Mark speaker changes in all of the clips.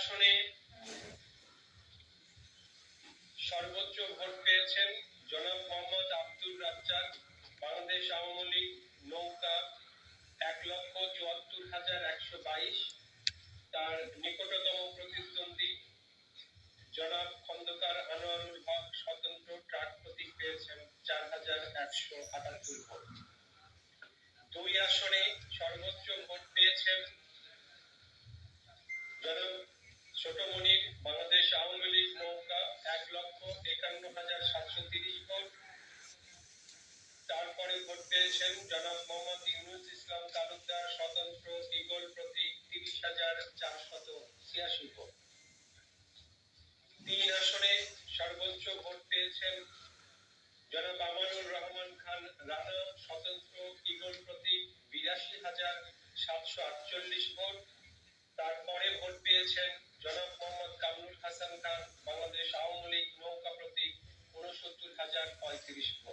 Speaker 1: আসনে সর্বোচ্চ ভোট পেয়েছেন জনাব মোহাম্মদ আব্দুর রাজ্জাক, বাংলাদেশ আওয়ামী লীগ নৌকা এক লক্ষ চুয়াত্তর হাজার একশো বাইশ, তার নিকটতম প্রতিদ্বন্দ্বী জনাব খন্দকার আনোয়ারুল হক স্বতন্ত্র ট্রাক প্রতীক পেয়েছেন চার হাজার একশো আটাত্তর ভোট। দুই আসনে সর্বোচ্চ ভোট পেয়েছেন জনাব মোহাম্মদ ইউনুস ইসলাম তালুকদার স্বতন্ত্র ইগল প্রতীক তিরিশ হাজার চারশত ছিয়াশি ভোট। তিন আসনে সর্বোচ্চ ভোট পেয়েছেন জনাব আমানুর রহমান খান রানা, স্বতন্ত্র ইগল প্রতীক বিরাশি হাজার সাতশো আটচল্লিশ ভোট। তারপরে ভোট পেয়েছেন জনাব মোহাম্মদ কামরুল হাসান খান, বাংলাদেশ আওয়ামী লীগ নৌকা প্রতীক উনসত্তর হাজার পঁয়ত্রিশ ভোট।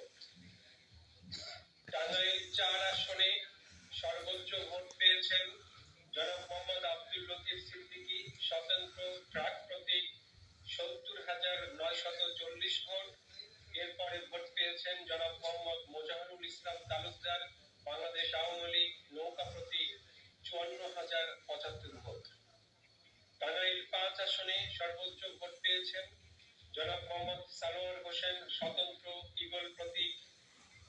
Speaker 1: জনাব মোহাম্মদ মোজাহারুল ইসলাম তালুকদার, বাংলাদেশ আওয়ামী লীগ নৌকা প্রতীক চুয়ান্ন হাজার পঁচাত্তর ভোট। টাঙ্গাইল পাঁচ আসনে সর্বোচ্চ ভোট পেয়েছেন জনাব মোহাম্মদ সানোয়ার হোসেন, স্বতন্ত্র ইগল প্রতীক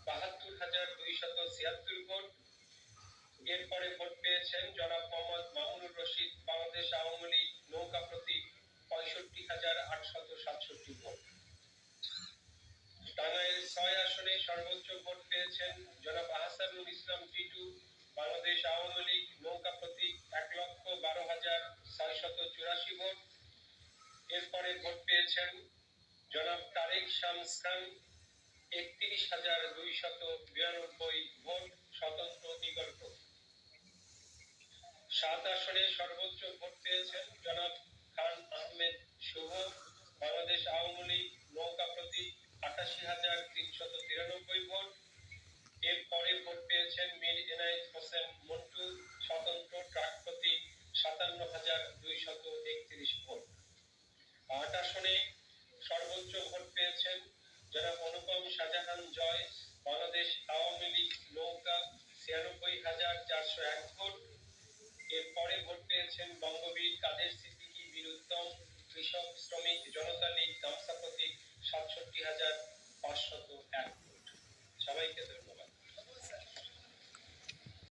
Speaker 1: বাহাত্তর হাজার দুইশত ছিয়াত্তর ভোট। এরপরে ভোট পেয়েছেন জনাব মোহাম্মদ মামুনুর রশিদ বাংলাদেশ আওয়ামী লীগ নৌকা প্রতীক পঁয়ষট্টি হাজার আটশত সাতষট্টি ভোট টাঙ্গাইল ছয় আসনে সর্বোচ্চ ভোট পেয়েছেন জনাব আহসানুল ইসলাম টিটু। বাংলাদেশ আওয়ামী লীগ নৌকা প্রতীক এক লক্ষ বারো হাজার ছয়শত চুরাশি ভোট। এরপরে ভোট পেয়েছেন জনাব তারেক শামস খান, একত্রিশ হাজার দুইশত বিরানব্বই ভোট স্বতন্ত্র বিকল্প সাত আসনে সর্বোচ্চ ভোট পেয়েছেন জনাব খান আহমেদ শুভ। করেছেন মীর এনায়েত হোসেন মন্টু স্বতন্ত্র ট্রাক প্রতি সাতান্ন হাজার দুইশত একত্রিশ ভোট। আট আসনে সর্বোচ্চ ভোট পেয়েছেন যারা অনুপম শাহজাহান জয়, বাংলাদেশ আওয়ামী লীগ নৌকা